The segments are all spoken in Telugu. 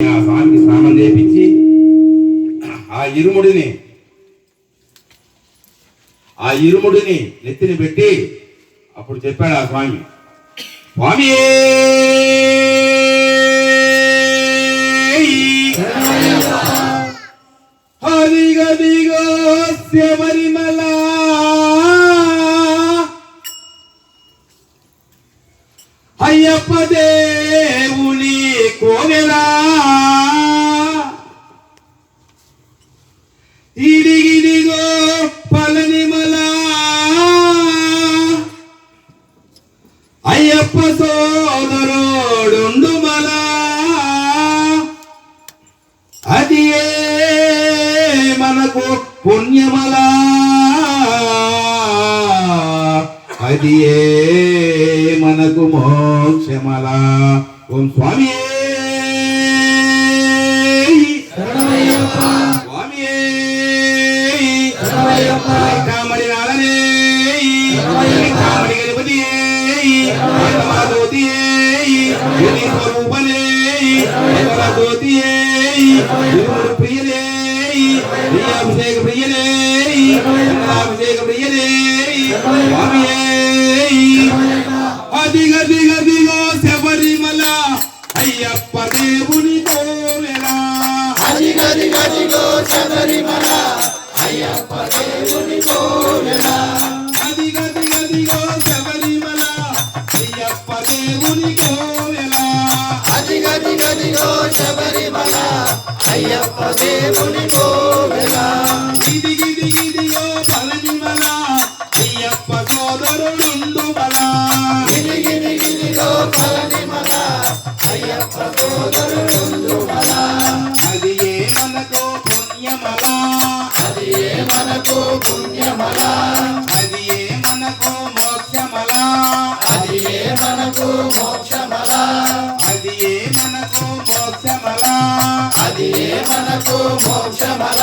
ఆ స్వామికి స్నానం చేపించి ఆ ఇరుముడిని ఆ ఇరుముడిని నెత్తిని పెట్టి అప్పుడు చెప్పాడు ఆ స్వామి స్వామి హరిగదిగో శబరిమల అది మనకు పుణ్యమలా. అది ఏ మనకు మోక్షమలా. ఓం స్వామియే. ప్రియనే అభిషేక ప్రియనే అభిషేక ప్రియనే అదిగ దిగ దిగో శబరిమల అయ్యప్ప దేవుని కోవెలా అయ్యప్ప దేవుని కోవెల. గిది గిది గిదిగో పళనిమల అయ్యప్ప సోదరుడుండు బల గిరిగిరిగిరిగో పళనిమల అయ్యప్ప సోదరుడుందుమల అది ఏ మనకు పుణ్యమల? అది ఏ మనకు పుణ్యమల? మనకు మోక్షమల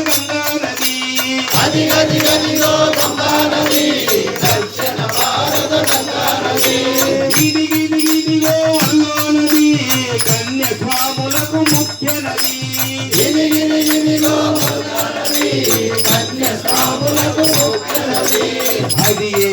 గంగా నది అదిగదిగదిగో గంగా నది దక్షిణ భారత గంగా నది నది కన్యస్వాములకు ముఖ్య నది గంగా నది ముఖ్య నది అది ఏ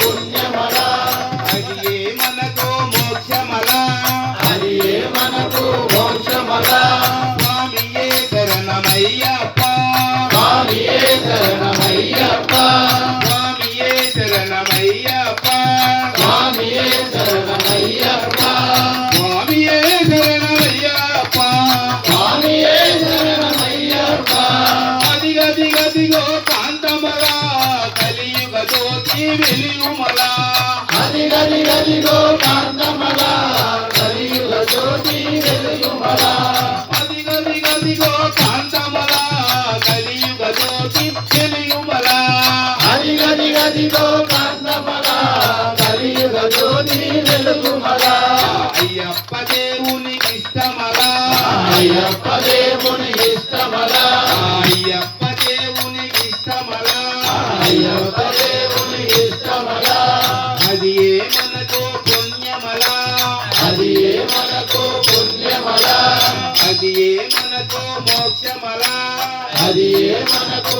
కాంతి వెలియుమలా హరి హరి హరిగో కాంతమలా కలియుగ జ్యోతి వెలియుమలా హరి హరి హరిగో కాంతమలా కలియుగ జ్యోతి వెలియుమలా హరి హరి హరిగో కాంతమలా కలియుగ జ్యోతి అయ్యప్ప దేవునికి ఇష్టమలా. అయ్యప్ప దేవునికి ఇష్టమలా. అయ్యప్ప ముఖ్యమలా అది మనకు